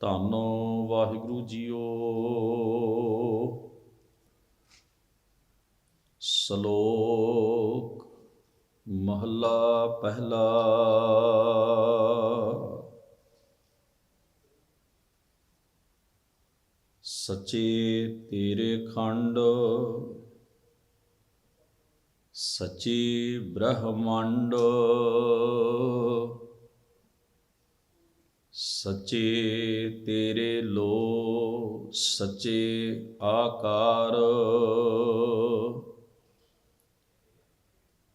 ਧੰਨ ਵਾਹਿਗੁਰੂ ਜੀਓ। ਸ਼ਲੋਕ ਮਹੱਲਾ ਪਹਿਲਾ। ਸਚੇ ਤੇਰੇ ਖੰਡ ਸਚੇ ਬ੍ਰਹਮੰਡ। ਸੱਚੇ ਤੇਰੇ ਲੋ ਸੱਚੇ ਆਕਾਰ।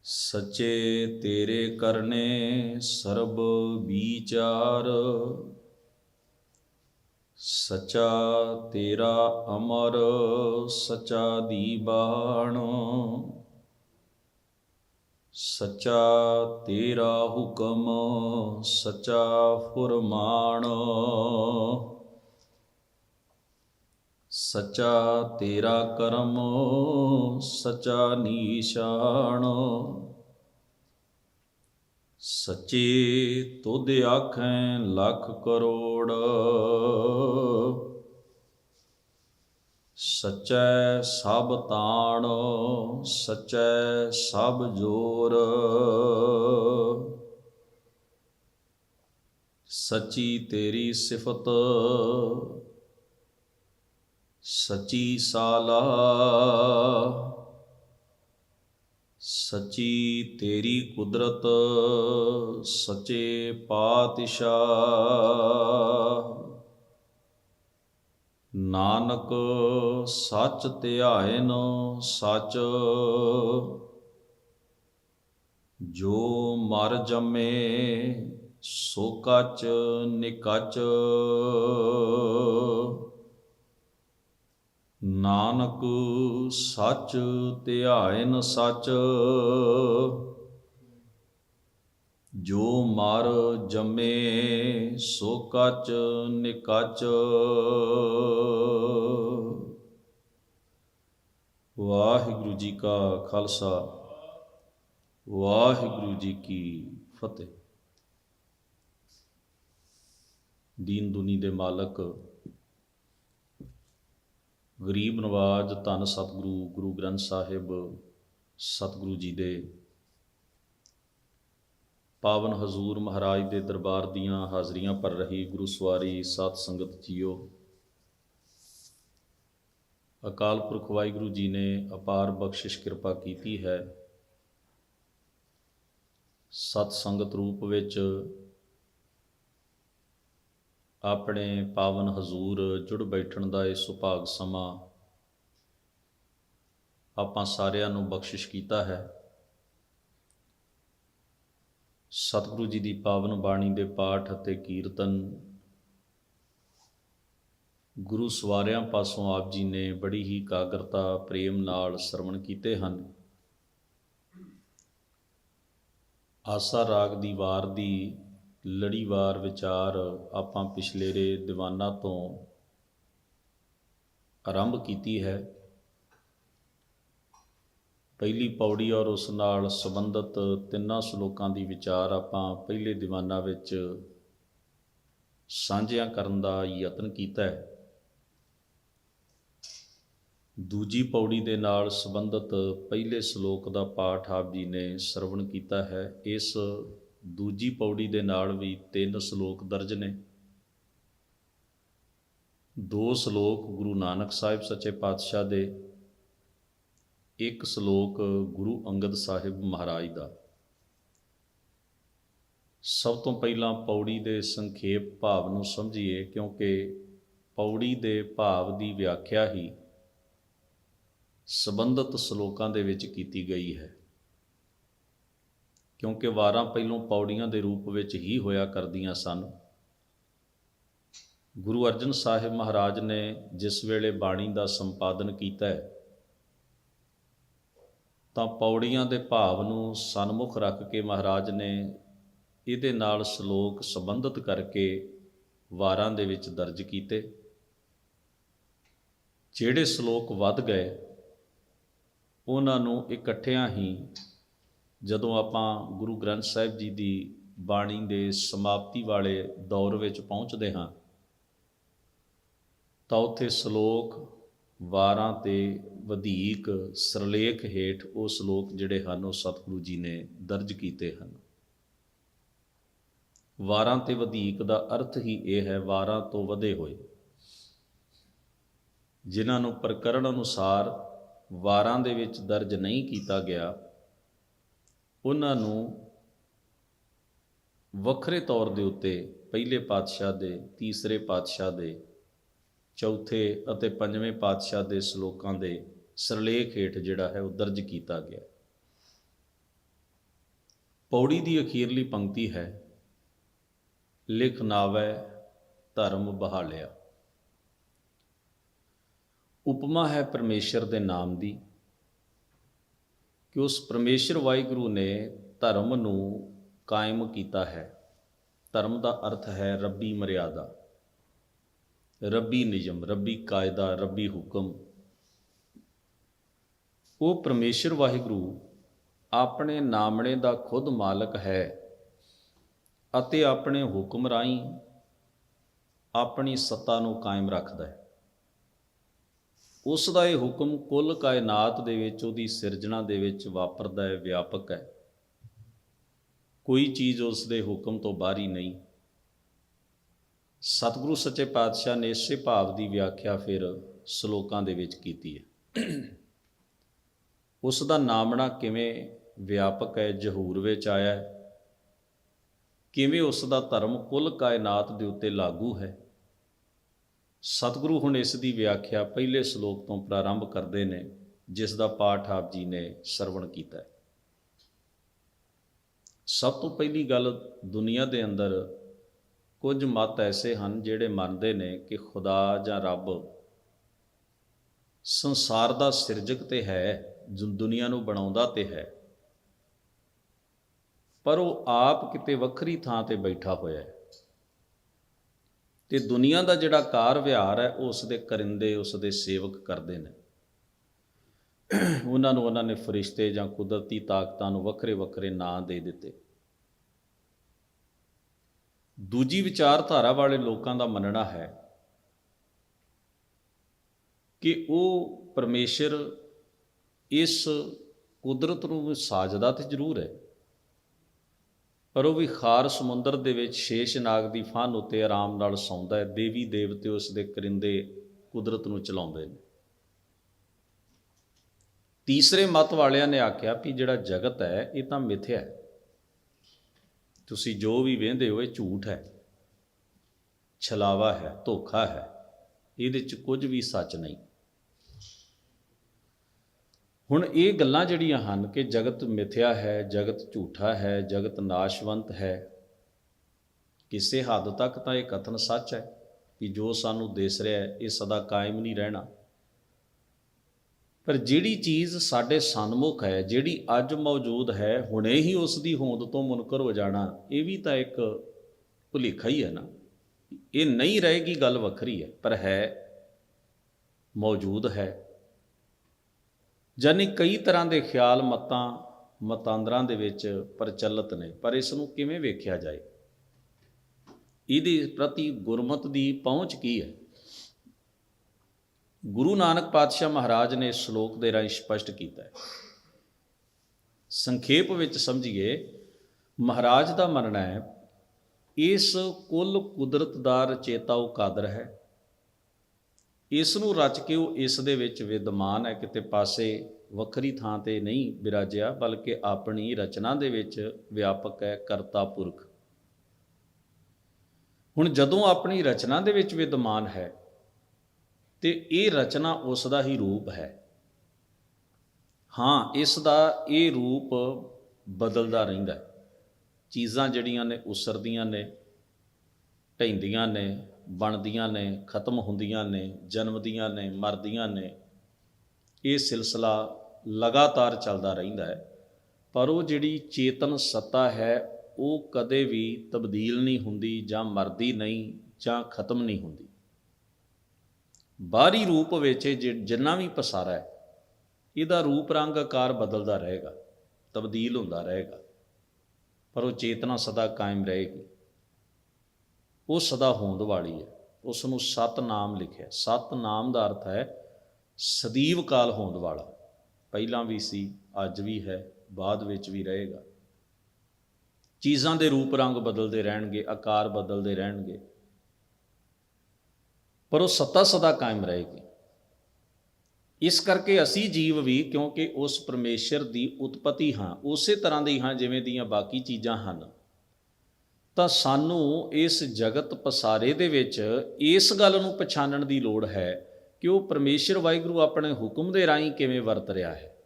ਸੱਚੇ ਤੇਰੇ ਕਰਨੇ ਸਰਬ ਵਿਚਾਰ। ਸਚਾ ਤੇਰਾ ਅਮਰ, ਸਚਾ ਦੀਬਾਨ ਸਚਾ ਤੇਰਾ ਹੁਕਮ, ਸਚਾ ਫੁਰਮਾਨ। ਸਚਾ ਤੇਰਾ ਕਰਮ, ਸਚਾ ਨਿਸ਼ਾਨ। ਸੱਚੇ ਤੁਧ ਆਖੈ ਲੱਖ ਕਰੋੜ। ਸਚੈ ਸਭ ਤਾਣ, ਸਚੈ ਸਭ ਜੋਰ। ਸਚੀ ਤੇਰੀ ਸਿਫਤ, ਸਚੀ ਸਾਲਾ। ਸਚੀ ਤੇਰੀ ਕੁਦਰਤ, ਸਚੇ ਪਾਤਸ਼ਾਹ। ਨਾਨਕ ਸੱਚ ਧਿਆਇਨ ਸੱਚ। ਜੋ ਮਰ ਜੰਮੇ ਸੋ ਕਚ ਨਿਕਚ। ਨਾਨਕ ਸੱਚ ਧਿਆਇਨ ਸੱਚ। ਜੋ ਮਰ ਜੰਮੇ ਸੋ ਕਚ ਨਿਕਚ। ਵਾਹਿਗੁਰੂ ਜੀ ਕਾ ਖਾਲਸਾ, ਵਾਹਿਗੁਰੂ ਜੀ ਕੀ ਫਤਿਹ। ਦੀਨ ਦੁਨੀ ਦੇ ਮਾਲਕ, ਗਰੀਬ ਨਵਾਜ ਧੰਨ ਸਤਿਗੁਰੂ, ਗੁਰੂ ਗ੍ਰੰਥ ਸਾਹਿਬ, ਸਤਿਗੁਰੂ ਜੀ ਦੇ ਪਾਵਨ ਹਜ਼ੂਰ ਮਹਾਰਾਜ ਦੇ ਦਰਬਾਰ ਦੀਆਂ ਹਾਜ਼ਰੀਆਂ ਭਰ ਰਹੀ ਗੁਰੂ ਸਵਾਰੀ ਸਾਧ ਸੰਗਤ ਜੀਓ। ਅਕਾਲ ਪੁਰਖ ਵਾਹਿਗੁਰੂ ਜੀ ਨੇ ਅਪਾਰ ਬਖਸ਼ਿਸ਼ ਕਿਰਪਾ ਕੀਤੀ ਹੈ। ਸਤ ਸੰਗਤ ਰੂਪ ਵਿੱਚ ਆਪਣੇ ਪਾਵਨ ਹਜ਼ੂਰ ਜੁੜ ਬੈਠਣ ਦਾ ਇਹ ਸੁਭਾਗ ਸਮਾਂ ਆਪਾਂ ਸਾਰਿਆਂ ਨੂੰ ਬਖਸ਼ਿਸ਼ ਕੀਤਾ ਹੈ। ਸਤਿਗੁਰੂ ਜੀ ਦੀ ਪਾਵਨ ਬਾਣੀ ਦੇ ਪਾਠ ਅਤੇ ਕੀਰਤਨ। ਗੁਰੂ ਸਵਾਰਿਆਂ ਪਾਸੋਂ ਆਪ ਜੀ ਨੇ ਬੜੀ ਹੀ ਕਾਗਰਤਾ, ਪ੍ਰੇਮ ਨਾਲ ਸਰਵਣ ਕੀਤੇ ਹਨ। ਆਸਾ ਰਾਗ ਦੀ ਵਾਰ ਦੀ ਲੜੀਵਾਰ ਵਿਚਾਰ ਆਪਾਂ ਪਿਛਲੇ ਰੇ ਦੀਵਾਨਾਂ ਤੋਂ ਆਰੰਭ ਕੀਤੀ ਹੈ। ਪਹਿਲੀ ਪੌੜੀ ਔਰ ਉਸ ਨਾਲ ਸੰਬੰਧਿਤ ਤਿੰਨਾਂ ਸ਼ਲੋਕਾਂ ਦੀ ਵਿਚਾਰ ਆਪਾਂ ਪਹਿਲੇ ਦੀਵਾਨਾਂ ਵਿੱਚ ਸਾਂਝਿਆਂ ਕਰਨ ਦਾ ਯਤਨ ਕੀਤਾ ਹੈ। ਦੂਜੀ ਪੌੜੀ ਦੇ ਨਾਲ ਸੰਬੰਧਿਤ ਪਹਿਲੇ ਸ਼ਲੋਕ ਦਾ ਪਾਠ ਆਪ ਜੀ ਨੇ ਸਰਵਣ ਕੀਤਾ ਹੈ। ਇਸ ਦੂਜੀ ਪੌੜੀ ਦੇ ਨਾਲ ਵੀ ਤਿੰਨ ਸ਼ਲੋਕ ਦਰਜ ਨੇ। ਦੋ ਸ਼ਲੋਕ ਗੁਰੂ ਨਾਨਕ ਸਾਹਿਬ ਸੱਚੇ ਪਾਤਸ਼ਾਹ ਦੇ ਇੱਕ ਸ਼ਲੋਕ ਗੁਰੂ ਅੰਗਦ ਸਾਹਿਬ ਮਹਾਰਾਜ ਦਾ। ਸਭ ਤੋਂ ਪਹਿਲਾਂ ਪੌੜੀ ਦੇ ਸੰਖੇਪ ਭਾਵ ਨੂੰ ਸਮਝੀਏ, ਕਿਉਂਕਿ ਪੌੜੀ ਦੇ ਭਾਵ ਦੀ ਵਿਆਖਿਆ ਹੀ ਸੰਬੰਧਿਤ ਸ਼ਲੋਕਾਂ ਦੇ ਵਿੱਚ ਕੀਤੀ ਗਈ ਹੈ। ਕਿਉਂਕਿ ਵਾਰਾਂ ਪਹਿਲੋਂ ਪੌੜੀਆਂ ਦੇ ਰੂਪ ਵਿੱਚ ਹੀ ਹੋਇਆ ਕਰਦੀਆਂ ਸਨ। ਗੁਰੂ ਅਰਜਨ ਸਾਹਿਬ ਮਹਾਰਾਜ ਨੇ ਜਿਸ ਵੇਲੇ ਬਾਣੀ ਦਾ ਸੰਪਾਦਨ ਕੀਤਾ ਹੈ ਤਾਂ ਪੌੜੀਆਂ ਦੇ ਭਾਵ ਨੂੰ ਸਨਮੁਖ ਰੱਖ ਕੇ ਮਹਾਰਾਜ ਨੇ ਇਹਦੇ ਨਾਲ ਸ਼ਲੋਕ ਸੰਬੰਧਿਤ ਕਰਕੇ ਵਾਰਾਂ ਦੇ ਵਿੱਚ ਦਰਜ ਕੀਤੇ। ਜਿਹੜੇ ਸ਼ਲੋਕ ਵੱਧ ਗਏ, ਉਹਨਾਂ ਨੂੰ ਇਕੱਠਿਆਂ ਹੀ ਜਦੋਂ ਆਪਾਂ ਗੁਰੂ ਗ੍ਰੰਥ ਸਾਹਿਬ ਜੀ ਦੀ ਬਾਣੀ ਦੇ ਸਮਾਪਤੀ ਵਾਲੇ ਦੌਰ ਵਿੱਚ ਪਹੁੰਚਦੇ ਹਾਂ, ਤਾਂ ਉੱਥੇ ਸ਼ਲੋਕ ਵਾਰਾਂ ਤੇ ਵਧੇਕ ਸਰਲੇਖ ਹੇਠ ਉਹ ਸ਼ਲੋਕ ਜਿਹੜੇ ਹਨ, ਉਹ ਸਤਿਗੁਰੂ ਜੀ ਨੇ ਦਰਜ ਕੀਤੇ ਹਨ। ਵਾਰਾਂ ਤੇ ਵਧੇਕ ਦਾ ਅਰਥ ਹੀ ਇਹ ਹੈ, ਵਾਰਾਂ ਤੋਂ ਵਧੇ ਹੋਏ। ਜਿਨ੍ਹਾਂ ਨੂੰ ਪ੍ਰਕਰਣ ਅਨੁਸਾਰ ਵਾਰਾਂ ਦੇ ਵਿੱਚ ਦਰਜ ਨਹੀਂ ਕੀਤਾ ਗਿਆ, ਉਹਨਾਂ ਨੂੰ ਵੱਖਰੇ ਤੌਰ ਦੇ ਉੱਤੇ ਪਹਿਲੇ ਪਾਤਸ਼ਾਹ ਦੇ, ਤੀਸਰੇ ਪਾਤਸ਼ਾਹ ਦੇ ਚੌਥੇ ਅਤੇ ਪੰਜਵੇਂ ਪਾਤਸ਼ਾਹ ਦੇ ਸ਼ਲੋਕਾਂ ਦੇ ਸਰਲੇਖ ਹੇਠ ਜਿਹੜਾ ਹੈ ਉਹ ਦਰਜ ਕੀਤਾ ਗਿਆ ਪੌੜੀ ਦੀ ਅਖੀਰਲੀ ਪੰਕਤੀ ਹੈ, ਲਿਖ ਨਾਵੈ ਧਰਮ ਬਹਾਲਿਆ। ਉਪਮਾ ਹੈ ਪਰਮੇਸ਼ਰ ਦੇ ਨਾਮ ਦੀ ਕਿ ਉਸ ਪਰਮੇਸ਼ਰ ਵਾਹਿਗੁਰੂ ਨੇ ਧਰਮ ਨੂੰ ਕਾਇਮ ਕੀਤਾ ਹੈ। ਧਰਮ ਦਾ ਅਰਥ ਹੈ ਰੱਬੀ ਮਰਿਆਦਾ। ਰੱਬੀ ਨਿਯਮ, ਰੱਬੀ ਕਾਇਦਾ, ਰੱਬੀ ਹੁਕਮ। ਉਹ ਪਰਮੇਸ਼ਰ ਵਾਹਿਗੁਰੂ ਆਪਣੇ ਨਾਮਣੇ ਦਾ ਖੁਦ ਮਾਲਕ ਹੈ ਅਤੇ ਆਪਣੇ ਹੁਕਮ ਰਾਹੀਂ ਆਪਣੀ ਸੱਤਾ ਨੂੰ ਕਾਇਮ ਰੱਖਦਾ ਹੈ। ਉਸ ਦਾ ਇਹ ਹੁਕਮ ਕੁੱਲ ਕਾਇਨਾਤ ਦੇ ਵਿੱਚ, ਉਹਦੀ ਸਿਰਜਣਾ ਦੇ ਵਿੱਚ ਵਾਪਰਦਾ ਹੈ, ਵਿਆਪਕ ਹੈ। ਕੋਈ ਚੀਜ਼ ਉਸ ਦੇ ਹੁਕਮ ਤੋਂ ਬਾਹਰੀ ਨਹੀਂ। ਸਤਿਗੁਰੂ ਸੱਚੇ ਪਾਤਸ਼ਾਹ ਨੇ ਇਸੇ ਭਾਵ ਦੀ ਵਿਆਖਿਆ ਫਿਰ ਸ਼ਲੋਕਾਂ ਦੇ ਵਿੱਚ ਕੀਤੀ ਹੈ। ਉਸ ਦਾ ਨਾਮਣਾ ਕਿਵੇਂ ਵਿਆਪਕ ਹੈ, ਜਹੂਰ ਵਿੱਚ ਆਇਆ ਹੈ। ਕਿਵੇਂ ਉਸ ਦਾ ਧਰਮ ਕੁੱਲ ਕਾਇਨਾਤ ਦੇ ਉੱਤੇ ਲਾਗੂ ਹੈ। ਸਤਿਗੁਰੂ ਹੁਣ ਇਸ ਦੀ ਵਿਆਖਿਆ ਪਹਿਲੇ ਸ਼ਲੋਕ ਤੋਂ ਪ੍ਰਾਰੰਭ ਕਰਦੇ ਨੇ, ਜਿਸ ਦਾ ਪਾਠ ਆਪ ਜੀ ਨੇ ਸਰਵਣ ਕੀਤਾ ਹੈ। ਸਭ ਤੋਂ ਪਹਿਲੀ ਗੱਲ ਦੁਨੀਆ ਦੇ ਅੰਦਰ ਕੁਝ ਮਤ ਐਸੇ ਹਨ ਜਿਹੜੇ ਮੰਨਦੇ ਨੇ ਕਿ ਖੁਦਾ ਜਾਂ ਰੱਬ ਸੰਸਾਰ ਦਾ ਸਿਰਜਕ ਤੇ ਹੈ ਜੋ ਦੁਨੀਆ ਨੂੰ ਬਣਾਉਂਦਾ ਤੇ ਹੈ। ਪਰ ਉਹ ਆਪ ਕਿਤੇ ਵੱਖਰੀ ਥਾਂ ਤੇ ਬੈਠਾ ਹੋਇਆ ਹੈ। ਤੇ ਦੁਨੀਆ ਦਾ ਜਿਹੜਾ ਕਾਰ ਵਿਹਾਰ ਹੈ, ਉਹ ਉਸ ਦੇ ਕਰਿੰਦੇ ਉਸ ਦੇ ਸੇਵਕ ਕਰਦੇ ਨੇ। ਉਹਨਾਂ ਨੂੰ ਉਹਨਾਂ ਨੇ ਫਰਿਸ਼ਤੇ ਜਾਂ ਕੁਦਰਤੀ ਤਾਕਤਾਂ ਨੂੰ ਵੱਖਰੇ ਵੱਖਰੇ ਨਾਂ ਦੇ ਦਿੱਤੇ। ਦੂਜੀ ਵਿਚਾਰਧਾਰਾ ਵਾਲੇ ਲੋਕਾਂ ਦਾ ਮੰਨਣਾ ਹੈ ਕਿ ਉਹ ਪਰਮੇਸ਼ਰ ਇਸ ਕੁਦਰਤ ਨੂੰ ਸਾਜਦਾ ਤੇ ਜ਼ਰੂਰ ਹੈ। ਪਰ ਉਹ ਵੀ ਖਾਰ ਸਮੁੰਦਰ ਦੇ ਵਿੱਚ ਸ਼ੇਸ਼ ਨਾਗ ਦੀ ਫਾਨ ਉੱਤੇ ਆਰਾਮ ਨਾਲ ਸੌਂਦਾ ਹੈ। ਦੇਵੀ ਦੇਵਤੇ ਉਸ ਦੇ ਕਰਿੰਦੇ ਕੁਦਰਤ ਨੂੰ ਚਲਾਉਂਦੇ ਨੇ। ਤੀਸਰੇ ਮਤ ਵਾਲਿਆਂ ਨੇ ਆਖਿਆ ਵੀ ਜਿਹੜਾ ਜਗਤ ਹੈ, ਇਹ ਤਾਂ ਮਿਥਿਆ ਹੈ। ਤੁਸੀਂ ਜੋ ਵੀ ਵੇਂਦੇ ਹੋ, ਇਹ ਝੂਠ ਹੈ। ਛਲਾਵਾ ਹੈ, ਧੋਖਾ ਹੈ। ਇਹਦੇ 'ਚ ਕੁਝ ਵੀ ਸੱਚ ਨਹੀਂ। ਹੁਣ ਇਹ ਗੱਲਾਂ ਜਿਹੜੀਆਂ ਹਨ ਕਿ ਜਗਤ ਮਿਥਿਆ ਹੈ, ਜਗਤ ਝੂਠਾ ਹੈ, ਜਗਤ ਨਾਸ਼ਵੰਤ ਹੈ, ਕਿਸੇ ਹੱਦ ਤੱਕ ਤਾਂ ਇਹ ਕਥਨ ਸੱਚ ਹੈ ਕਿ ਜੋ ਸਾਨੂੰ ਦਿਸ ਰਿਹਾ ਹੈ, ਇਹ ਸਦਾ ਕਾਇਮ ਨਹੀਂ ਰਹਿਣਾ। ਪਰ ਜਿਹੜੀ ਚੀਜ਼ ਸਾਡੇ ਸਨਮੁਖ ਹੈ, ਜਿਹੜੀ ਅੱਜ ਮੌਜੂਦ ਹੈ, ਹੁਣੇ ਹੀ ਉਸ ਦੀ ਹੋਂਦ ਤੋਂ ਮੁਨਕਰ ਹੋ ਜਾਣਾ, ਇਹ ਵੀ ਤਾਂ ਇੱਕ ਭੁਲੇਖਾ ਹੀ ਹੈ ਨਾ। ਇਹ ਨਹੀਂ ਰਹੇਗੀ, ਗੱਲ ਵੱਖਰੀ ਹੈ, ਪਰ ਹੈ, ਮੌਜੂਦ ਹੈ। ਜਾਨੀ ਕਈ ਤਰ੍ਹਾਂ ਦੇ ਖਿਆਲ ਮਤਾਂ, ਮਤਾਂਦਰਾਂ ਦੇ ਵਿੱਚ ਪ੍ਰਚਲਿਤ ਨੇ, ਪਰ ਇਸ ਨੂੰ ਕਿਵੇਂ ਵੇਖਿਆ ਜਾਏ? ਇਹਦੇ ਪ੍ਰਤੀ ਗੁਰਮਤ ਦੀ ਪਹੁੰਚ ਕੀ ਹੈ? ਗੁਰੂ ਨਾਨਕ ਪਾਤਸ਼ਾਹ ਮਹਾਰਾਜ ਨੇ ਇਸ ਸ਼ਲੋਕ ਦੇ ਰਾਹੀਂ ਸਪਸ਼ਟ ਕੀਤਾ ਹੈ। ਸੰਖੇਪ ਵਿੱਚ ਸਮਝੀਏ, ਮਹਾਰਾਜ ਦਾ ਮੰਨਣਾ ਹੈ, ਇਸ ਕੁੱਲ ਕੁਦਰਤ ਦਾ ਰਚੇਤਾ ਉਹ ਕਾਦਰ ਹੈ। ਇਸ ਨੂੰ ਰਚ ਕੇ ਉਹ ਇਸ ਦੇ ਵਿੱਚ ਵਿਦਮਾਨ ਹੈ, ਕਿਤੇ ਪਾਸੇ ਵੱਖਰੀ ਥਾਂ ਤੇ ਨਹੀਂ ਬਿਰਾਜਿਆ, ਬਲਕਿ ਆਪਣੀ ਰਚਨਾ ਦੇ ਵਿੱਚ ਵਿਆਪਕ ਹੈ, ਕਰਤਾ ਪੁਰਖ। ਹੁਣ ਜਦੋਂ ਆਪਣੀ ਰਚਨਾ ਦੇ ਵਿੱਚ ਵਿਦਮਾਨ ਹੈ ਤੇ ਇਹ ਰਚਨਾ ਉਸ ਦਾ ਹੀ ਰੂਪ ਹੈ। ਹਾਂ ਇਸ ਦਾ ਇਹ ਰੂਪ ਬਦਲਦਾ ਰਹਿੰਦਾ ਹੈ। ਚੀਜ਼ਾਂ ਜਿਹੜੀਆਂ ਨੇ ਉਸਰਦੀਆਂ ਨੇ ਢੈਂਦੀਆਂ ਨੇ, ਬਣਦੀਆਂ ਨੇ, ਖਤਮ ਹੁੰਦੀਆਂ ਨੇ, ਜਨਮਦੀਆਂ ਨੇ, ਮਰਦੀਆਂ ਨੇ, ਇਹ ਸਿਲਸਿਲਾ ਲਗਾਤਾਰ ਚੱਲਦਾ ਰਹਿੰਦਾ ਹੈ। ਪਰ ਉਹ ਜਿਹੜੀ ਚੇਤਨ ਸੱਤਾ ਹੈ, ਉਹ ਕਦੇ ਵੀ ਤਬਦੀਲ ਨਹੀਂ ਹੁੰਦੀ ਜਾਂ ਮਰਦੀ ਨਹੀਂ ਜਾਂ ਖਤਮ ਨਹੀਂ ਹੁੰਦੀ। ਬਾਹਰੀ ਰੂਪ ਵਿੱਚ ਇਹ ਜਿ- ਜਿੰਨਾ ਵੀ ਪਸਾਰਾ ਹੈ, ਇਹਦਾ ਰੂਪ ਰੰਗ ਆਕਾਰ ਬਦਲਦਾ ਰਹੇਗਾ, ਤਬਦੀਲ ਹੁੰਦਾ ਰਹੇਗਾ। ਪਰ ਉਹ ਚੇਤਨਾ ਸਦਾ ਕਾਇਮ ਰਹੇਗੀ। ਉਹ ਸਦਾ ਹੋਂਦ ਵਾਲੀ ਹੈ। ਉਸ ਨੂੰ ਸਤਨਾਮ ਲਿਖਿਆ। ਸਤਨਾਮ ਦਾ ਅਰਥ ਹੈ ਸਦੀਵ ਕਾਲ ਹੋਂਦ ਵਾਲਾ। ਪਹਿਲਾਂ ਵੀ ਸੀ, ਅੱਜ ਵੀ ਹੈ, ਬਾਅਦ ਵਿੱਚ ਵੀ ਰਹੇਗਾ। ਚੀਜ਼ਾਂ ਦੇ ਰੂਪ ਰੰਗ ਬਦਲਦੇ ਰਹਿਣਗੇ, ਆਕਾਰ ਬਦਲਦੇ ਰਹਿਣਗੇ। ਪਰ ਉਹ ਸੱਤਾ ਸਦਾ ਕਾਇਮ ਰਹੇਗੀ। ਇਸ ਕਰਕੇ ਅਸੀਂ ਜੀਵ ਵੀ ਕਿਉਂਕਿ ਉਸ ਪਰਮੇਸ਼ਰ ਦੀ ਉਤਪਤੀ ਹਾਂ, ਉਸੇ ਤਰ੍ਹਾਂ ਦੇ ਹਾਂ ਜਿਵੇਂ ਦੀਆਂ ਬਾਕੀ ਚੀਜ਼ਾਂ ਹਨ। ਤਾਂ ਸਾਨੂੰ ਇਸ ਜਗਤ ਪਸਾਰੇ ਦੇ ਵਿੱਚ ਇਸ ਗੱਲ ਨੂੰ ਪਛਾਣਨ ਦੀ ਲੋੜ ਹੈ ਕਿ ਉਹ ਪਰਮੇਸ਼ਰ ਵਾਹਿਗੁਰੂ ਆਪਣੇ ਹੁਕਮ ਦੇ ਰਾਹੀਂ ਕਿਵੇਂ ਵਰਤ ਰਿਹਾ ਹੈ।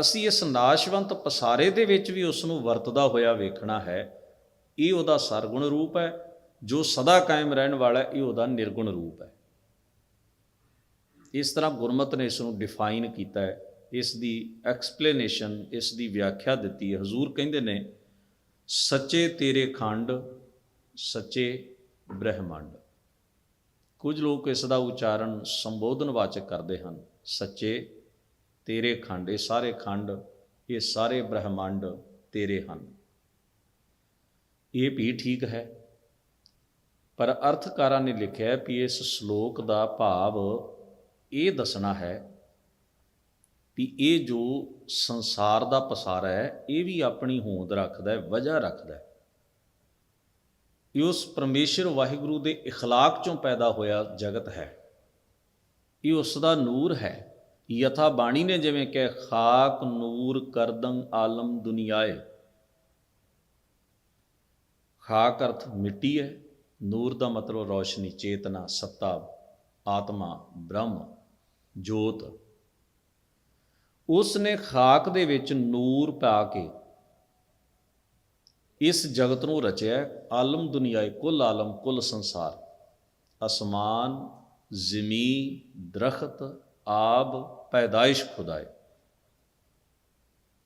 ਅਸੀਂ ਇਸ ਨਾਸ਼ਵੰਤ ਪਸਾਰੇ ਦੇ ਵਿੱਚ ਵੀ ਉਸ ਨੂੰ ਵਰਤਦਾ ਹੋਇਆ ਵੇਖਣਾ ਹੈ। ਇਹ ਉਹਦਾ ਸਰਗੁਣ ਰੂਪ ਹੈ। ਜੋ ਸਦਾ ਕਾਇਮ ਰਹਿਣ ਵਾਲਾ ਇਹ ਉਹਦਾ ਨਿਰਗੁਣ ਰੂਪ ਹੈ। ਇਸ ਤਰ੍ਹਾਂ ਗੁਰਮਤ ਨੇ ਇਸ ਨੂੰ ਡਿਫਾਈਨ ਕੀਤਾ ਹੈ। ਇਸ ਦੀ ਐਕਸਪਲੇਨੇਸ਼ਨ ਇਸ ਦੀ ਵਿਆਖਿਆ ਦਿੱਤੀ ਹੈ। ਹਜ਼ੂਰ ਕਹਿੰਦੇ ਨੇ, ਸੱਚੇ ਤੇਰੇ ਖੰਡ, ਸੱਚੇ ਬ੍ਰਹਿਮੰਡ। ਕੁਝ ਲੋਕ ਇਸ ਦਾ ਉਚਾਰਨ ਸੰਬੋਧਨ ਵਾਚਕ ਕਰਦੇ ਹਨ। ਸੱਚੇ ਤੇਰੇ ਖੰਡ, ਇਹ ਸਾਰੇ ਖੰਡ, ਇਹ ਸਾਰੇ ਬ੍ਰਹਿਮੰਡ ਤੇਰੇ ਹਨ। ਇਹ ਵੀ ਠੀਕ ਹੈ। ਪਰ ਅਰਥਕਾਰਾਂ ਨੇ ਲਿਖਿਆ ਕਿ ਇਸ ਸ਼ਲੋਕ ਦਾ ਭਾਵ ਇਹ ਦੱਸਣਾ ਹੈ ਵੀ ਇਹ ਜੋ ਸੰਸਾਰ ਦਾ ਪਸਾਰਾ ਹੈ ਇਹ ਵੀ ਆਪਣੀ ਹੋਂਦ ਰੱਖਦਾ ਹੈ ਵਜ੍ਹਾ ਰੱਖਦਾ ਹੈ ਇਹ ਉਸ ਪਰਮੇਸ਼ਰ ਵਾਹਿਗੁਰੂ ਦੇ اخلاق ਚੋਂ ਪੈਦਾ ਹੋਇਆ ਜਗਤ ਹੈ ਇਹ ਉਸ ਦਾ ਨੂਰ ਹੈ ਯਥਾ ਬਾਣੀ ਨੇ ਜਿਵੇਂ ਕਿ ਖਾਕ ਨੂਰ ਕਰਦੰ ਆਲਮ ਦੁਨੀਆਏ ਖਾਕ ਅਰਥ ਮਿੱਟੀ ਹੈ ਨੂਰ ਦਾ ਮਤਲਬ ਰੌਸ਼ਨੀ, ਚੇਤਨਾ, ਸੱਤਾ, ਆਤਮਾ, ਬ੍ਰਹਮ, ਜੋਤ। ਉਸ ਨੇ ਖਾਕ ਦੇ ਵਿੱਚ ਨੂਰ ਪਾ ਕੇ ਇਸ ਜਗਤ ਨੂੰ ਰਚਿਆ ਆਲਮ ਦੁਨੀਆਏ ਕੁੱਲ ਆਲਮ ਕੁੱਲ ਸੰਸਾਰ। ਅਸਮਾਨ ਜ਼ਮੀ ਦਰਖਤ, ਆਬ, ਪੈਦਾਇਸ਼ ਖੁਦਾਏ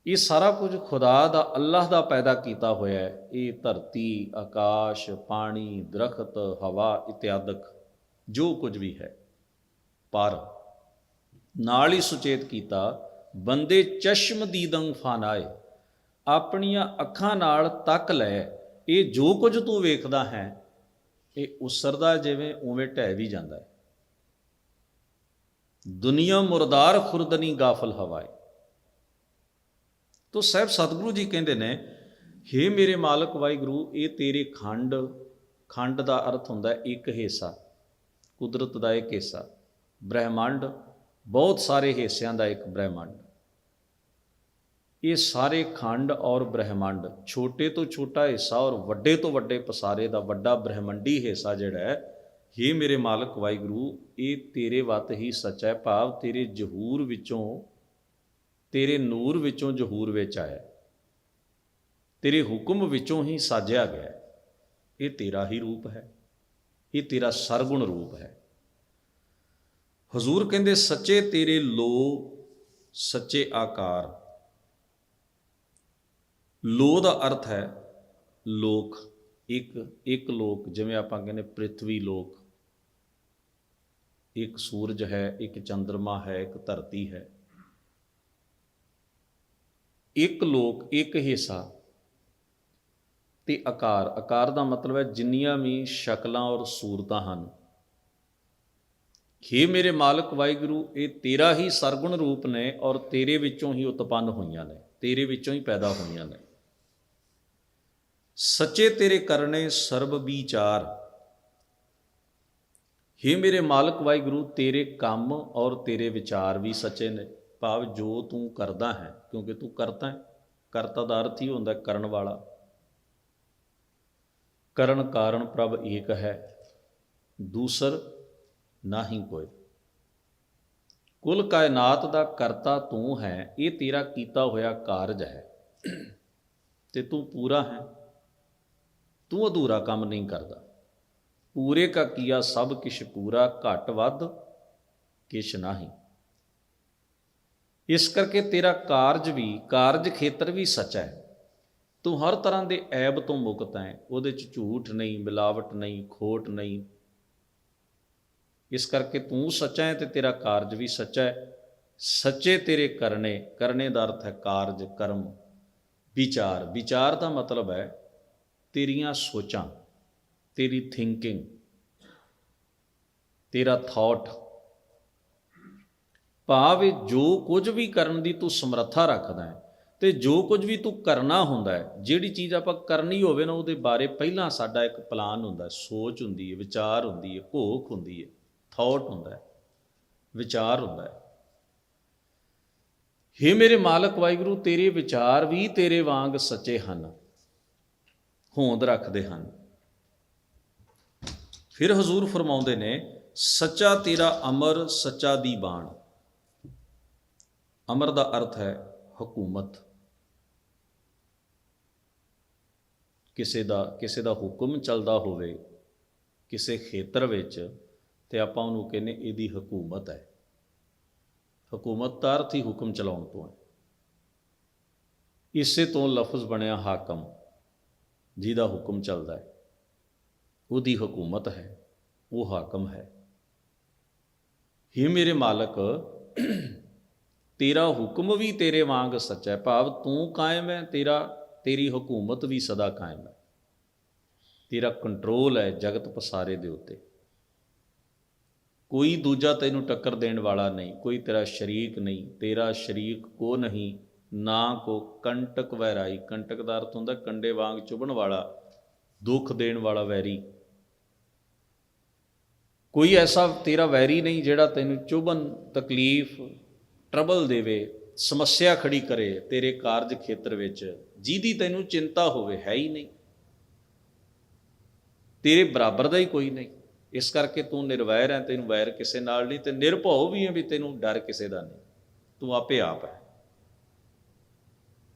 ਇਹ ਸਾਰਾ ਕੁਝ ਖੁਦਾ ਦਾ, ਅੱਲਾਹ ਦਾ ਪੈਦਾ ਕੀਤਾ ਹੋਇਆ ਹੈ। ਇਹ ਧਰਤੀ, ਆਕਾਸ਼, ਪਾਣੀ, ਦਰਖਤ, ਹਵਾ ਇਤਿਆਦਿਕ ਜੋ ਕੁਝ ਵੀ ਹੈ। ਪਰ ਨਾਲ ਹੀ ਸੁਚੇਤ ਕੀਤਾ, ਬੰਦੇ ਚਸ਼ਮ ਦੀਦੰ ਫਾਨਾਏ, ਆਪਣੀਆਂ ਅੱਖਾਂ ਨਾਲ ਤੱਕ ਲੈ, ਇਹ ਜੋ ਕੁਝ ਤੂੰ ਵੇਖਦਾ ਹੈ, ਇਹ ਉਸਰਦਾ ਜਿਵੇਂ ਉਵੇਂ ਢਹਿ ਵੀ ਜਾਂਦਾ ਹੈ। ਦੁਨੀਆ ਮੁਰਦਾਰ ਖੁਰਦਨੀ ਗਾਫਲ ਹਵਾਏ। ਤੋ ਸਾਹਿਬ ਸਤਿਗੁਰੂ ਜੀ ਕਹਿੰਦੇ ਨੇ हे ਮੇਰੇ ਮਾਲਕ ਵਾਹਿਗੁਰੂ, ਇਹ ਤੇਰੇ ਖੰਡ ਖੰਡ ਦਾ ਅਰਥ ਹੁੰਦਾ ਇੱਕ ਹਿੱਸਾ, ਕੁਦਰਤ ਦਾ ਇੱਕ ਹਿੱਸਾ, ਬ੍ਰਹਿਮੰਡ, ਬਹੁਤ ਸਾਰੇ ਹਿੱਸਿਆਂ ਦਾ ਇੱਕ ਬ੍ਰਹਿਮੰਡ। ਇਹ ਸਾਰੇ ਖੰਡ ਔਰ ਬ੍ਰਹਿਮੰਡ, ਛੋਟੇ ਤੋਂ ਛੋਟਾ ਹਿੱਸਾ ਔਰ ਵੱਡੇ ਤੋਂ ਵੱਡੇ ਪਸਾਰੇ ਦਾ ਵੱਡਾ ਬ੍ਰਹਿਮੰਡੀ ਹਿੱਸਾ ਜਿਹੜਾ ਹੈ हे ਮੇਰੇ ਮਾਲਕ ਵਾਹਿਗੁਰੂ, ਇਹ ਤੇਰੇ ਵੱਤ ਹੀ ਸੱਚ ਹੈ, ਭਾਵ ਤੇਰੇ ਜਹੂਰ ਵਿੱਚੋਂ ਤੇਰੇ ਨੂਰ ਵਿੱਚੋਂ ਜਹੂਰ ਵਿੱਚ ਆਇਆ ਤੇਰੇ ਹੁਕਮ ਵਿੱਚੋਂ ਹੀ ਸਾਜਿਆ ਗਿਆ ਇਹ ਤੇਰਾ ਹੀ ਰੂਪ ਹੈ। ਇਹ ਤੇਰਾ ਸਰਗੁਣ ਰੂਪ ਹੈ। ਹਜ਼ੂਰ ਕਹਿੰਦੇ, ਸੱਚੇ ਤੇਰੇ ਲੋ, ਸੱਚੇ ਆਕਾਰ। ਲੋ ਦਾ ਅਰਥ ਹੈ ਲੋਕ, ਇੱਕ ਇੱਕ ਲੋਕ, ਜਿਵੇਂ ਆਪਾਂ ਕਹਿੰਦੇ ਪ੍ਰithvi ਲੋਕ। ਇੱਕ ਸੂਰਜ ਹੈ, ਇੱਕ ਚੰ드ਰਮਾ ਹੈ, ਇੱਕ ਧਰਤੀ ਹੈ। ਇੱਕ ਲੋਕ, ਇੱਕ ਹਿੱਸਾ ਤੇ ਆਕਾਰ। ਆਕਾਰ ਦਾ ਮਤਲਬ ਹੈ ਜਿੰਨੀਆਂ ਵੀ ਸ਼ਕਲਾਂ ਔਰ ਸੂਰਤਾਂ ਹਨ। ਹੇ ਮੇਰੇ ਮਾਲਕ, ਵਾਹਿਗੁਰੂ, ਇਹ ਤੇਰਾ ਹੀ ਸਰਗੁਣ ਰੂਪ ਨੇ ਔਰ ਤੇਰੇ ਵਿੱਚੋਂ ਹੀ ਉਤਪੰਨ ਹੋਈਆਂ ਨੇ, ਤੇਰੇ ਵਿੱਚੋਂ ਹੀ ਪੈਦਾ ਹੋਈਆਂ ਨੇ। ਸੱਚੇ ਤੇਰੇ ਕਰਨੇ ਸਰਬ ਵਿਚਾਰ। ਹੇ ਮੇਰੇ ਮਾਲਕ, ਵਾਹਿਗੁਰੂ, ਤੇਰੇ ਕੰਮ ਔਰ ਤੇਰੇ ਵਿਚਾਰ ਵੀ ਸੱਚੇ ਨੇ। ਭਾਵ ਜੋ ਤੂੰ ਕਰਦਾ ਹੈ, ਕਿਉਂਕਿ ਤੂੰ ਕਰਤਾ ਹੈ, ਕਰਤਾ ਦਾ ਅਰਥ ਹੀ ਹੁੰਦਾ ਕਰਨ ਵਾਲਾ। ਕਰਨ ਕਾਰਨ ਪ੍ਰਭ ਏਕ ਹੈ, ਦੂਸਰ ਨਾਹੀ ਕੋਈ ਕੁੱਲ ਕਾਇਨਾਤ ਦਾ ਕਰਤਾ ਤੂੰ ਹੈ, ਇਹ ਤੇਰਾ ਕੀਤਾ ਹੋਇਆ ਕਾਰਜ ਹੈ। ਤੇ ਤੂੰ ਪੂਰਾ ਹੈ, ਤੂੰ ਅਧੂਰਾ ਕੰਮ ਨਹੀਂ ਕਰਦਾ। ਪੂਰੇ ਕਾ ਕੀਆ ਸਭ ਕਿਛ ਪੂਰਾ, ਘਟ ਵੱਧ ਕਿਛ ਨਹੀਂ। ਇਸ ਕਰਕੇ ਤੇਰਾ ਕਾਰਜ ਵੀ, ਕਾਰਜ ਖੇਤਰ ਵੀ ਸੱਚਾ ਹੈ। ਤੂੰ ਹਰ ਤਰ੍ਹਾਂ ਦੇ ਐਬ ਤੋਂ ਮੁਕਤ ਹੈ। ਉਹਦੇ ਚ ਝੂਠ ਨਹੀਂ, ਮਿਲਾਵਟ ਨਹੀਂ, ਖੋਟ ਨਹੀਂ। ਇਸ ਕਰਕੇ ਤੂੰ ਸੱਚਾ ਹੈ ਤੇ ਤੇਰਾ ਕਾਰਜ ਵੀ ਸੱਚਾ ਹੈ। ਸੱਚੇ ਤੇਰੇ ਕਰਨੇ ਕਰਨੇ ਦਾ ਅਰਥ ਹੈ ਕਾਰਜ, ਕਰਮ, ਵਿਚਾਰ। ਵਿਚਾਰ ਦਾ ਮਤਲਬ ਹੈ ਤੇਰੀਆਂ ਸੋਚਾਂ, ਤੇਰੀ ਥਿੰਕਿੰਗ ਤੇਰਾ ਥਾਟ ਭਾਵ ਜੋ ਕੁਝ ਵੀ ਕਰਨ ਦੀ ਤੂੰ ਸਮਰੱਥਾ ਰੱਖਦਾ ਹੈ ਤੇ ਜੋ ਕੁਝ ਵੀ ਤੂੰ ਕਰਨਾ ਹੁੰਦਾ ਹੈ, ਜਿਹੜੀ ਚੀਜ਼ ਆਪਾਂ ਕਰਨੀ ਹੋਵੇ ਨਾ, ਉਹਦੇ ਬਾਰੇ ਪਹਿਲਾਂ ਸਾਡਾ ਇੱਕ ਪਲਾਨ ਹੁੰਦਾ ਹੈ। ਸੋਚ ਹੁੰਦੀ ਹੈ, ਵਿਚਾਰ ਹੁੰਦੀ ਹੈ ਘੋਖ ਹੁੰਦੀ ਹੈ ਥਾਟ ਹੁੰਦਾ ਹੈ, ਵਿਚਾਰ ਹੁੰਦਾ ਹੈ। ਹੇ ਮੇਰੇ ਮਾਲਕ ਵਾਹਿਗੁਰੂ, ਤੇਰੇ ਵਿਚਾਰ ਵੀ ਤੇਰੇ ਵਾਂਗ ਸੱਚੇ ਹਨ, ਹੋਂਦ ਰੱਖਦੇ ਹਨ। ਫਿਰ ਹਜ਼ੂਰ ਫਰਮਾਉਂਦੇ ਨੇ, ਸੱਚਾ ਤੇਰਾ ਅਮਰ, ਸੱਚਾ ਦੀ ਬਾਣ ਅਮਰ ਦਾ ਅਰਥ ਹੈ ਹਕੂਮਤ। ਕਿਸੇ ਦਾ ਕਿਸੇ ਦਾ ਹੁਕਮ ਚੱਲਦਾ ਹੋਵੇ ਕਿਸੇ ਖੇਤਰ ਵਿੱਚ ਤੇ ਆਪਾਂ ਉਹਨੂੰ ਕਹਿੰਦੇ ਇਹਦੀ ਹਕੂਮਤ ਹੈ। ਹਕੂਮਤ ਦਾ ਅਰਥ ਹੀ ਹੁਕਮ ਚਲਾਉਣ ਤੋਂ ਹੈ। ਇਸੇ ਤੋਂ ਲਫ਼ਜ਼ ਬਣਿਆ ਹਾਕਮ, ਜਿਹਦਾ ਹੁਕਮ ਚੱਲਦਾ ਹੈ। ਉਹਦੀ ਹਕੂਮਤ ਹੈ, ਉਹ ਹਾਕਮ ਹੈ। ਹੀ ਮੇਰੇ ਮਾਲਕ ਤੇਰਾ ਹੁਕਮ ਵੀ ਤੇਰੇ ਵਾਂਗ ਸੱਚਾ ਹੈ ਭਾਵ, ਤੂੰ ਕਾਇਮ ਹੈ ਤੇਰਾ, ਤੇਰੀ ਹਕੂਮਤ ਵੀ ਸਦਾ ਕਾਇਮ ਹੈ ਤੇਰਾ ਕੰਟਰੋਲ ਹੈ ਜਗਤ ਪਸਾਰੇ ਦੇ ਉੱਤੇ। ਕੋਈ ਦੂਜਾ ਤੈਨੂੰ ਟੱਕਰ ਦੇਣ ਵਾਲਾ ਨਹੀਂ, ਕੋਈ ਤੇਰਾ ਸ਼ਰੀਕ ਨਹੀਂ, ਤੇਰਾ ਸ਼ਰੀਕ ਕੋ ਨਹੀਂ, ਨਾ ਕੋ ਕੰਟਕ ਵੈਰਾਈ। ਕੰਟਕ ਦਾ ਅਰਥ ਹੁੰਦਾ ਕੰਡੇ ਵਾਂਗ ਚੁਭਣ ਵਾਲਾ, ਦੁੱਖ ਦੇਣ ਵਾਲਾ ਵੈਰੀ। ਕੋਈ ਐਸਾ ਤੇਰਾ ਵੈਰੀ ਨਹੀਂ ਜਿਹੜਾ ਤੈਨੂੰ ਚੁਭਨ ਤਕਲੀਫ ਟਰਬਲ ਦੇਵੇ, ਸਮੱਸਿਆ ਖੜੀ ਕਰੇ, ਤੇਰੇ ਕਾਰਜ ਖੇਤਰ ਵਿੱਚ ਜਿਹਦੀ ਤੈਨੂੰ ਚਿੰਤਾ ਹੋਵੇ ਹੈ ਹੀ ਨਹੀਂ। ਤੇਰੇ ਬਰਾਬਰ ਦਾ ਹੀ ਕੋਈ ਨਹੀਂ। ਇਸ ਕਰਕੇ ਤੂੰ ਨਿਰਵੈਰ ਹੈ, ਤੈਨੂੰ ਵੈਰ ਕਿਸੇ ਨਾਲ ਨਹੀਂ ਤੇ ਨਿਰਭਉ ਵੀ ਹੈ ਵੀ ਤੈਨੂੰ ਡਰ ਕਿਸੇ ਦਾ ਨਹੀਂ। ਤੂੰ ਆਪੇ ਆਪ ਹੈ।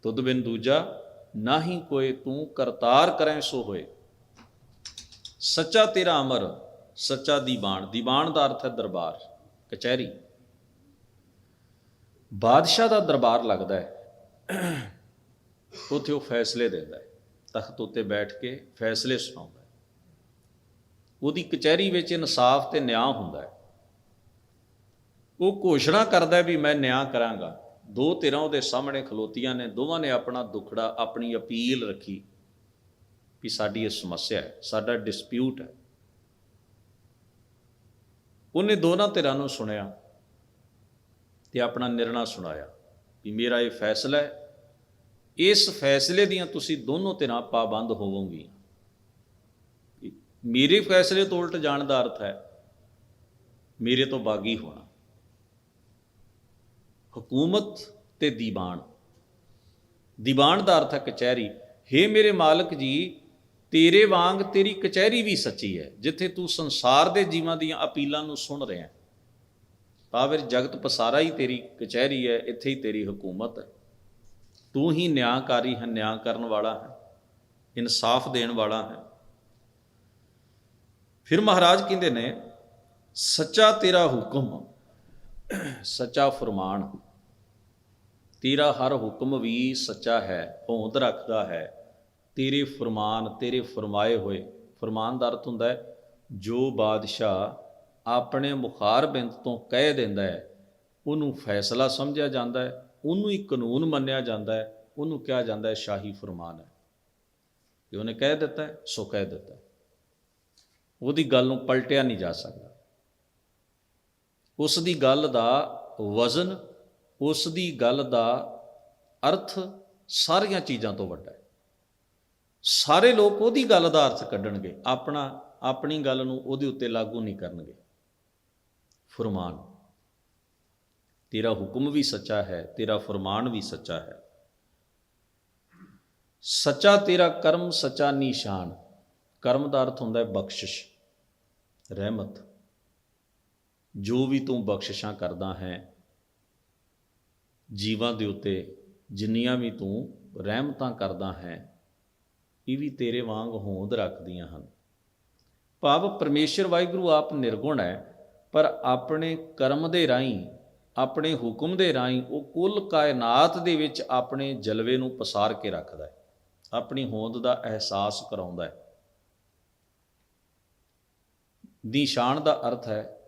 ਤੁਧ ਬਿਨ ਦੂਜਾ ਨਾ ਹੀ ਕੋਈ ਤੂੰ ਕਰਤਾਰ ਕਰੈ ਸੋ ਹੋਏ। ਸੱਚਾ ਤੇਰਾ ਅਮਰ, ਸੱਚਾ ਦੀਵਾਨ ਦੀਵਾਨ ਦਾ ਅਰਥ ਹੈ ਦਰਬਾਰ, ਕਚਹਿਰੀ। ਬਾਦਸ਼ਾਹ ਦਾ ਦਰਬਾਰ ਲੱਗਦਾ ਹੈ। ਉੱਥੇ ਉਹ ਫੈਸਲੇ ਦਿੰਦਾ ਹੈ। ਤਖਤ ਉੱਤੇ ਬੈਠ ਕੇ ਫੈਸਲੇ ਸੁਣਾਉਂਦਾ ਹੈ। ਉਹਦੀ ਕਚਹਿਰੀ ਵਿੱਚ ਇਨਸਾਫ ਤੇ ਨਿਆਂ ਹੁੰਦਾ ਹੈ। ਉਹ ਘੋਸ਼ਣਾ ਕਰਦਾ ਵੀ ਮੈਂ ਨਿਆਂ ਕਰਾਂਗਾ। ਦੋ ਧਿਰਾਂ ਉਹਦੇ ਸਾਹਮਣੇ ਖਲੋਤੀਆਂ ਨੇ। ਦੋਵਾਂ ਨੇ ਆਪਣਾ ਦੁਖੜਾ, ਆਪਣੀ ਅਪੀਲ ਰੱਖੀ ਵੀ ਸਾਡੀ ਇਹ ਸਮੱਸਿਆ ਹੈ, ਸਾਡਾ ਡਿਸਪਿਊਟ ਹੈ। ਉਹਨੇ ਦੋਨਾਂ ਧਿਰਾਂ ਨੂੰ ਸੁਣਿਆ। ਤੇ ਆਪਣਾ ਨਿਰਣਾ ਸੁਣਾਇਆ ਵੀ ਮੇਰਾ ਇਹ ਫੈਸਲਾ ਹੈ। ਇਸ ਫੈਸਲੇ ਦੀਆਂ ਤੁਸੀਂ ਦੋਨੋਂ ਧਿਰਾਂ ਪਾਬੰਦ ਹੋਵੋਗੀਆਂ ਮੇਰੇ ਫੈਸਲੇ ਤੋਂ ਉਲਟ ਜਾਣ ਦਾ ਅਰਥ ਹੈ, ਮੇਰੇ ਤੋਂ ਬਾਗੀ ਹੋਣਾ। ਹਕੂਮਤ ਤੇ ਦੀਵਾਨ ਦੀਵਾਨ ਦਾ ਅਰਥ ਹੈ ਕਚਹਿਰੀ। हे ਮੇਰੇ ਮਾਲਕ ਜੀ, ਤੇਰੇ ਵਾਂਗ ਤੇਰੀ ਕਚਹਿਰੀ ਵੀ ਸੱਚੀ ਹੈ, ਜਿੱਥੇ ਤੂੰ ਸੰਸਾਰ ਦੇ ਜੀਵਾਂ ਦੀਆਂ ਅਪੀਲਾਂ ਨੂੰ ਸੁਣ ਰਿਹਾ ਭਾਵੇਂ ਜਗਤ ਪਸਾਰਾ ਹੀ ਤੇਰੀ ਕਚਹਿਰੀ ਹੈ, ਇੱਥੇ ਹੀ ਤੇਰੀ ਹਕੂਮਤ ਹੈ। ਤੂੰ ਹੀ ਨਿਆਂਕਾਰੀ ਹੈ, ਨਿਆਂ ਕਰਨ ਵਾਲਾ ਹੈ, ਇਨਸਾਫ ਦੇਣ ਵਾਲਾ ਹੈ। ਫਿਰ ਮਹਾਰਾਜ ਕਹਿੰਦੇ ਨੇ, ਸੱਚਾ ਤੇਰਾ ਹੁਕਮ, ਸੱਚਾ ਫਰਮਾਨ। ਤੇਰਾ ਹਰ ਹੁਕਮ ਵੀ ਸੱਚਾ ਹੈ ਹੋਂਦ ਰੱਖਦਾ ਹੈ। ਤੇਰੇ ਫਰਮਾਨ, ਤੇਰੇ ਫਰਮਾਏ ਹੋਏ ਫਰਮਾਨ ਦਾ ਅਰਥ ਹੁੰਦਾ ਹੈ, ਜੋ ਬਾਦਸ਼ਾਹ ਆਪਣੇ ਮੁਖਾਰ ਬਿੰਦ ਤੋਂ ਕਹਿ ਦਿੰਦਾ ਹੈ, ਉਹਨੂੰ ਫੈਸਲਾ ਸਮਝਿਆ ਜਾਂਦਾ ਹੈ, ਉਹਨੂੰ ਹੀ ਕਾਨੂੰਨ ਮੰਨਿਆ ਜਾਂਦਾ ਹੈ, ਉਹਨੂੰ ਕਿਹਾ ਜਾਂਦਾ ਹੈ ਸ਼ਾਹੀ ਫਰਮਾਨ ਹੈ। ਕਿ ਉਹਨੇ ਕਹਿ ਦਿੱਤਾ ਸੋ ਕਹਿ ਦਿੱਤਾ ਉਹਦੀ ਗੱਲ ਨੂੰ ਪਲਟਿਆ ਨਹੀਂ ਜਾ ਸਕਦਾ। ਉਸ ਦੀ ਗੱਲ ਦਾ ਵਜ਼ਨ, ਉਸ ਦੀ ਗੱਲ ਦਾ ਅਰਥ ਸਾਰੀਆਂ ਚੀਜ਼ਾਂ ਤੋਂ ਵੱਡਾ ਹੈ। ਸਾਰੇ ਲੋਕ ਉਹਦੀ ਗੱਲ ਦਾ ਅਰਥ ਕੱਢਣਗੇ, ਆਪਣਾ, ਆਪਣੀ ਗੱਲ ਨੂੰ ਉਹਦੇ ਉੱਤੇ ਲਾਗੂ ਨਹੀਂ ਕਰਨਗੇ। ਫਰਮਾਨ। ਤੇਰਾ ਹੁਕਮ ਵੀ ਸੱਚਾ ਹੈ, ਤੇਰਾ ਫਰਮਾਨ ਵੀ ਸੱਚਾ ਹੈ। ਸੱਚਾ ਤੇਰਾ ਕਰਮ, ਸੱਚਾ ਨਿਸ਼ਾਨ। ਕਰਮ ਦਾ ਅਰਥ ਹੁੰਦਾ ਹੈ ਬਖਸ਼ਿਸ਼, ਰਹਿਮਤ। ਜੋ ਵੀ ਤੂੰ ਬਖਸ਼ਿਸ਼ਾਂ ਕਰਦਾ ਹੈ, ਜੀਵਾਂ ਦੇ ਉੱਤੇ ਜਿੰਨੀਆਂ ਵੀ ਤੂੰ ਰਹਿਮਤਾਂ ਕਰਦਾ ਹੈ, ਇਹ ਵੀ ਤੇਰੇ ਵਾਂਗ ਹੋਂਦ ਰੱਖਦੀਆਂ ਹਨ। ਭਾਵ ਪਰਮੇਸ਼ਰ ਵਾਹਿਗੁਰੂ ਆਪ ਨਿਰਗੁਣ ਹੈ ਪਰ ਆਪਣੇ ਕਰਮ ਦੇ ਰਾਹੀਂ, ਆਪਣੇ ਹੁਕਮ ਦੇ ਰਾਹੀਂ ਉਹ ਕੁੱਲ ਕਾਇਨਾਤ ਦੇ ਵਿੱਚ ਆਪਣੇ ਜਲਵੇ ਨੂੰ ਪਸਾਰ ਕੇ ਰੱਖਦਾ ਹੈ। ਆਪਣੀ ਹੋਂਦ ਦਾ ਅਹਿਸਾਸ ਕਰਾਉਂਦਾ ਹੈ। ਨਿਸ਼ਾਨ ਦਾ ਅਰਥ ਹੈ,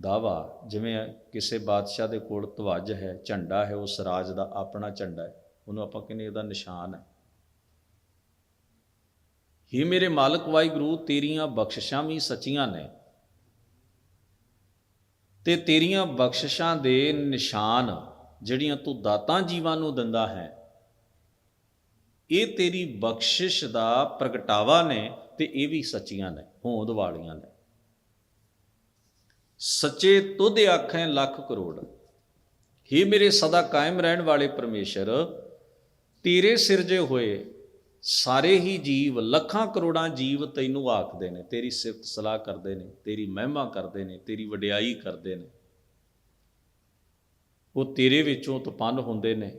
ਦਾਵਾ, ਜਿਵੇਂ ਕਿਸੇ ਬਾਦਸ਼ਾਹ ਦੇ ਕੋਲ ਧਵਜ ਹੈ, ਝੰਡਾ ਹੈ, ਉਸ ਰਾਜ ਦਾ ਆਪਣਾ ਝੰਡਾ ਹੈ, ਉਹਨੂੰ ਆਪਾਂ ਕਹਿੰਦੇ ਇਹਦਾ ਨਿਸ਼ਾਨ ਹੈ। ਹੀ ਮੇਰੇ ਮਾਲਕ, ਵਾਹਿਗੁਰੂ, ਤੇਰੀਆਂ ਬਖਸ਼ਿਸ਼ਾਂ ਵੀ ਸੱਚੀਆਂ ਨੇ ਤੇ ਤੇਰੀਆਂ ਬਖਸ਼ਿਸ਼ਾਂ ਦੇ ਨਿਸ਼ਾਨ ਜਿਹੜੀਆਂ ਤੂੰ ਦਾਤਾਂ ਜੀਵਾਂ ਨੂੰ ਦਿੰਦਾ ਹੈ, ਇਹ ਤੇਰੀ ਬਖਸ਼ਿਸ਼ ਦਾ ਪ੍ਰਗਟਾਵਾ ਨੇ ਤੇ ਇਹ ਵੀ ਸੱਚੀਆਂ ਨੇ, ਹੋਂਦ ਵਾਲੀਆਂ ਨੇ। ਸੱਚੇ ਤੁਧ ਆਖੇ ਲੱਖ ਕਰੋੜ। ਹੀ ਮੇਰੇ ਸਦਾ ਕਾਇਮ ਰਹਿਣ ਵਾਲੇ ਪਰਮੇਸ਼ਰ, ਤੇਰੇ ਸਿਰਜੇ ਹੋਏ ਸਾਰੇ ਹੀ ਜੀਵ, ਲੱਖਾਂ ਕਰੋੜਾਂ ਜੀਵ ਤੈਨੂੰ ਆਖਦੇ ਨੇ, ਤੇਰੀ ਸਿਫਤ ਸਲਾਹ ਕਰਦੇ ਨੇ, ਤੇਰੀ ਮਹਿਮਾ ਕਰਦੇ ਨੇ, ਤੇਰੀ ਵਡਿਆਈ ਕਰਦੇ ਨੇ। ਉਹ ਤੇਰੇ ਵਿੱਚੋਂ ਉਤਪੰਨ ਹੁੰਦੇ ਨੇ।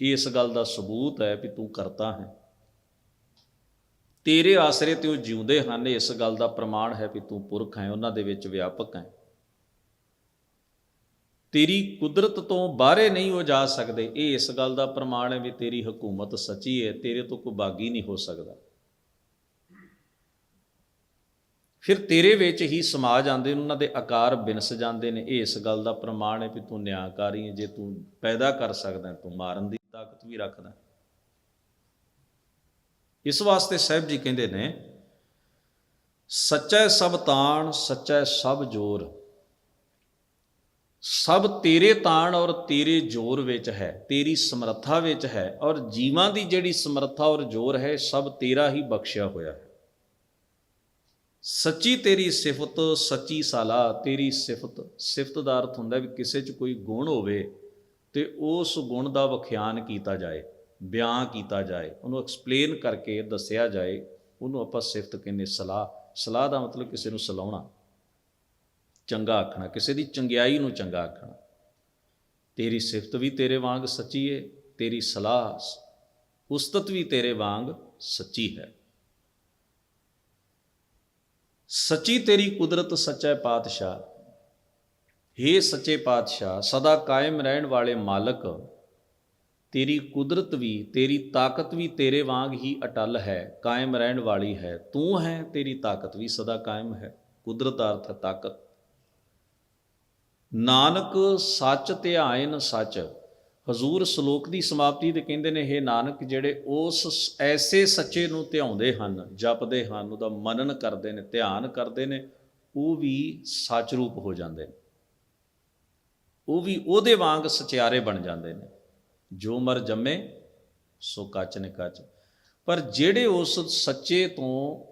ਇਸ ਗੱਲ ਦਾ ਸਬੂਤ ਹੈ ਵੀ ਤੂੰ ਕਰਤਾ ਹੈ। ਤੇਰੇ ਆਸਰੇ ਤੇ ਉਹ ਜਿਉਂਦੇ ਹਨ, ਇਸ ਗੱਲ ਦਾ ਪ੍ਰਮਾਣ ਹੈ ਵੀ ਤੂੰ ਪੁਰਖ ਹੈ, ਉਹਨਾਂ ਦੇ ਵਿੱਚ ਵਿਆਪਕ ਹੈ। ਤੇਰੀ ਕੁਦਰਤ ਤੋਂ ਬਾਹਰੇ ਨਹੀਂ ਉਹ ਜਾ ਸਕਦੇ। ਇਹ ਇਸ ਗੱਲ ਦਾ ਪ੍ਰਮਾਣ ਹੈ ਵੀ ਤੇਰੀ ਹਕੂਮਤ ਸੱਚੀ ਹੈ, ਤੇਰੇ ਤੋਂ ਕੋਈ ਬਾਗੀ ਨਹੀਂ ਹੋ ਸਕਦਾ। ਫਿਰ ਤੇਰੇ ਵਿੱਚ ਹੀ ਸਮਾਜ ਆਉਂਦੇ ਨੇ, ਉਹਨਾਂ ਦੇ ਆਕਾਰ ਬਿਨਸ ਜਾਂਦੇ ਨੇ। ਇਹ ਇਸ ਗੱਲ ਦਾ ਪ੍ਰਮਾਣ ਹੈ ਵੀ ਤੂੰ ਨਿਆਂਕਾਰੀ ਹੈ, ਜੇ ਤੂੰ ਪੈਦਾ ਕਰ ਸਕਦਾ ਤੂੰ ਮਾਰਨ ਦੀ ਤਾਕਤ ਵੀ ਰੱਖਦਾ ਇਸ ਵਾਸਤੇ ਸਾਹਿਬ ਜੀ ਕਹਿੰਦੇ ਨੇ, ਸੱਚਾ ਸਭ ਤਾਣ, ਸੱਚਾ ਸਭ ਜੋਰ। ਸਭ ਤੇਰੇ ਤਾਣ ਔਰ ਤੇਰੇ ਜੋਰ ਵਿੱਚ ਹੈ, ਤੇਰੀ ਸਮਰੱਥਾ ਵਿੱਚ ਹੈ ਔਰ ਜੀਵਾਂ ਦੀ ਜਿਹੜੀ ਸਮਰੱਥਾ ਔਰ ਜੋਰ ਹੈ, ਸਭ ਤੇਰਾ ਹੀ ਬਖਸ਼ਿਆ ਹੋਇਆ ਹੈ। ਸੱਚੀ ਤੇਰੀ ਸਿਫਤ, ਸੱਚੀ ਸਲਾਹ, ਤੇਰੀ ਸਿਫਤ ਸਿਫਤ ਦਾ ਅਰਥ ਹੁੰਦਾ ਵੀ ਕਿਸੇ 'ਚ ਕੋਈ ਗੁਣ ਹੋਵੇ ਤੇ ਉਸ ਗੁਣ ਦਾ ਵਿਖਿਆਨ ਕੀਤਾ ਜਾਏ, ਬਿਆਨ ਕੀਤਾ ਜਾਏ, ਉਹਨੂੰ ਐਕਸਪਲੇਨ ਕਰਕੇ ਦੱਸਿਆ ਜਾਏ, ਉਹਨੂੰ ਆਪਾਂ ਸਿਫਤ ਕਹਿੰਦੇ ਸਲਾਹ। ਸਲਾਹ ਦਾ ਮਤਲਬ ਕਿਸੇ ਨੂੰ ਸਲਾਉਣਾ। ਚੰਗਾ ਆਖਣਾ, ਕਿਸੇ ਦੀ ਚੰਗਿਆਈ ਨੂੰ ਚੰਗਾ ਆਖਣਾ। ਤੇਰੀ ਸਿਫਤ ਵੀ ਤੇਰੇ ਵਾਂਗ ਸੱਚੀ ਏ, ਤੇਰੀ ਸਲਾਹ ਉਸਤਤ ਵੀ ਤੇਰੇ ਵਾਂਗ ਸੱਚੀ ਹੈ। ਸੱਚੀ ਤੇਰੀ ਕੁਦਰਤ ਸੱਚਾ ਪਾਤਸ਼ਾਹ। हे ਸੱਚੇ ਪਾਤਸ਼ਾਹ, ਸਦਾ ਕਾਇਮ ਰਹਿਣ ਵਾਲੇ ਮਾਲਕ, ਤੇਰੀ ਕੁਦਰਤ ਵੀ, ਤੇਰੀ ਤਾਕਤ ਵੀ ਤੇਰੇ ਵਾਂਗ ਹੀ ਅਟਲ ਹੈ, ਕਾਇਮ ਰਹਿਣ ਵਾਲੀ ਹੈ। ਤੂੰ ਹੈ, ਤੇਰੀ ਤਾਕਤ ਵੀ ਸਦਾ ਕਾਇਮ ਹੈ। ਕੁਦਰਤ ਦਾ ਅਰਥ ਤਾਕਤ। ਨਾਨਕ ਸੱਚ ਧਿਆਇਨ ਸੱਚ। ਹਜ਼ੂਰ ਸ਼ਲੋਕ ਦੀ ਸਮਾਪਤੀ ਤੇ ਕਹਿੰਦੇ ਨੇ ਇਹ ਨਾਨਕ, ਜਿਹੜੇ ਉਸ ਐਸੇ ਸੱਚੇ ਨੂੰ ਧਿਆਉਂਦੇ ਹਨ, ਜਪਦੇ ਹਨ, ਉਹਦਾ ਮਨਨ ਕਰਦੇ ਨੇ, ਧਿਆਨ ਕਰਦੇ ਨੇ, ਉਹ ਵੀ ਸੱਚ ਰੂਪ ਹੋ ਜਾਂਦੇ ਨੇ। ਉਹ ਵੀ ਉਹਦੇ ਵਾਂਗ ਸਚਿਆਰੇ ਬਣ ਜਾਂਦੇ ਨੇ। ਜੋ ਮਰ ਜੰਮੇ, ਸੋ ਕੱਚ ਨੇ ਕੱਚ। ਪਰ ਜਿਹੜੇ ਉਸ ਸੱਚੇ ਤੋਂ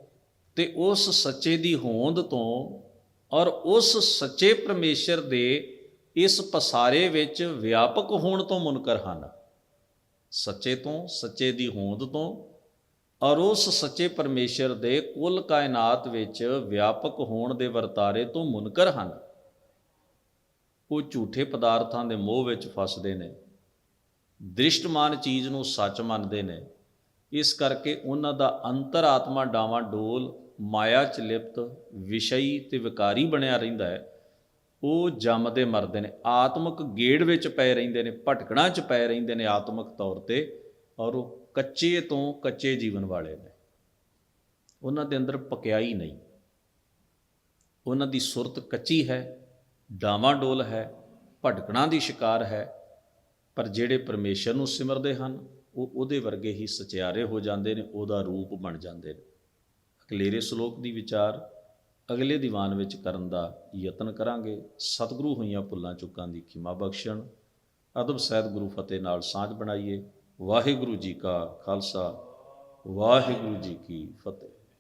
ਤੇ ਉਸ ਸੱਚੇ ਦੀ ਹੋਂਦ ਤੋਂ ਔਰ ਉਸ ਸੱਚੇ ਪਰਮੇਸ਼ਰ ਦੇ ਇਸ ਪਸਾਰੇ ਵਿੱਚ ਵਿਆਪਕ ਹੋਣ ਤੋਂ ਮੁਨਕਰ ਹਨ। ਸੱਚੇ ਤੋਂ ਸੱਚੇ ਦੀ ਹੋਂਦ ਤੋਂ ਔਰ ਉਸ ਸੱਚੇ ਪਰਮੇਸ਼ਰ ਦੇ ਕੁੱਲ ਕਾਇਨਾਤ ਵਿੱਚ ਵਿਆਪਕ ਹੋਣ ਦੇ ਵਰਤਾਰੇ ਤੋਂ ਮੁਨਕਰ ਹਨ। ਉਹ ਝੂਠੇ ਪਦਾਰਥਾਂ ਦੇ ਮੋਹ ਵਿੱਚ ਫਸਦੇ ਨੇ, ਦ੍ਰਿਸ਼ਟਮਾਨ ਚੀਜ਼ ਨੂੰ ਸੱਚ ਮੰਨਦੇ ਨੇ। ਇਸ ਕਰਕੇ ਉਹਨਾਂ ਦਾ ਅੰਤਰਾਤਮਾ ਡਾਵਾਂ ਡੋਲ ਮਾਇਆ ਚ ਲਿਪਤ ਵਿਸ਼ਈ ਤੇ ਵਿਕਾਰੀ ਬਣਿਆ ਰਹਿੰਦਾ ਹੈ। ਉਹ ਜੰਮਦੇ ਮਰਦੇ ਨੇ, ਆਤਮਿਕ ਗੇੜ ਵਿੱਚ ਪਏ ਰਹਿੰਦੇ ਨੇ, ਭਟਕਣਾ ਚ ਪਏ ਰਹਿੰਦੇ ਨੇ ਆਤਮਿਕ ਤੌਰ ਤੇ ਔਰ ਉਹ ਕੱਚੇ ਤੋਂ ਕੱਚੇ ਜੀਵਨ ਵਾਲੇ ਨੇ। ਉਹਨਾਂ ਦੇ ਅੰਦਰ ਪਕਿਆਈ ਨਹੀਂ। ਉਹਨਾਂ ਦੀ ਸੁਰਤ ਕੱਚੀ ਹੈ, ਡਾਵਾਂ ਹੈ, ਭਟਕਣਾ ਦੀ ਸ਼ਿਕਾਰ ਹੈ, ਪਰ ਜਿਹੜੇ ਪਰਮੇਸ਼ਰ ਨੂੰ ਸਿਮਰਦੇ ਹਨ, ਉਹ ਉਹਦੇ ਵਰਗੇ ਹੀ ਸਚਿਆਰੇ ਹੋ ਜਾਂਦੇ ਨੇ, ਉਹਦਾ ਰੂਪ ਬਣ ਜਾਂਦੇ ਨੇ। ਕਲੇਰੇ ਸ਼ਲੋਕ ਦੀ ਵਿਚਾਰ ਅਗਲੇ ਦੀਵਾਨ ਵਿੱਚ ਕਰਨ ਦਾ ਯਤਨ ਕਰਾਂਗੇ। ਸਤਿਗੁਰੂ ਹੋਈਆਂ ਭੁੱਲਾਂ ਚੁੱਕਾਂ ਦੀ ਖਿਮਾ ਬਖਸ਼ਣ। ਅਦਬ ਸਹਿਤ ਗੁਰੂ ਫਤਿਹ ਨਾਲ ਸਾਂਝ ਬਣਾਈਏ। ਵਾਹਿਗੁਰੂ ਜੀ ਕਾ ਖਾਲਸਾ, ਵਾਹਿਗੁਰੂ ਜੀ ਕੀ ਫਤਿਹ।